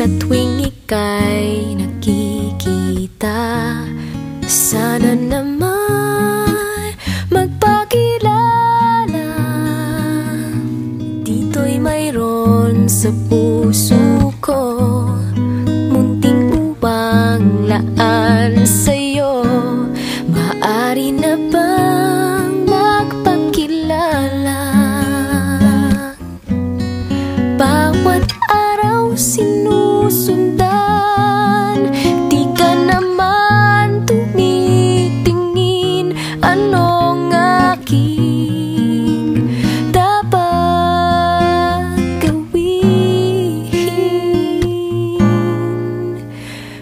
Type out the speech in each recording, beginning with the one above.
Sa tuwing ika'y nakikita Sana naman magpakilala. Dito'y mayroon sa puso sundan Di ka naman tumitingin. Anong aking dapat gawin?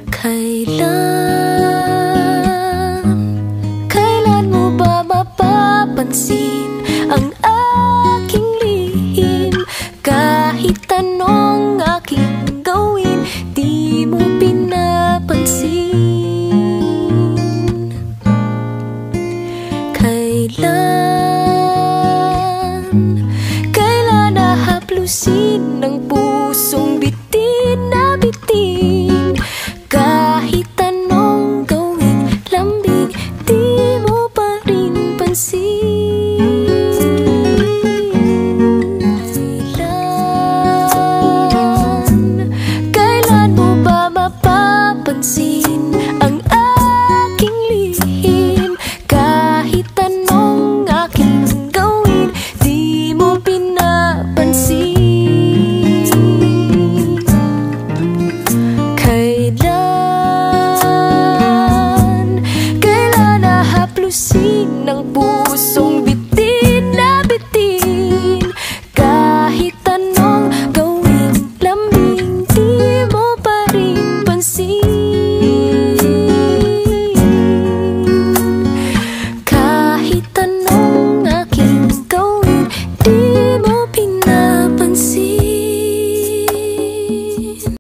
Kailan, kailan mo ba mapapansin Ang aking Thank you.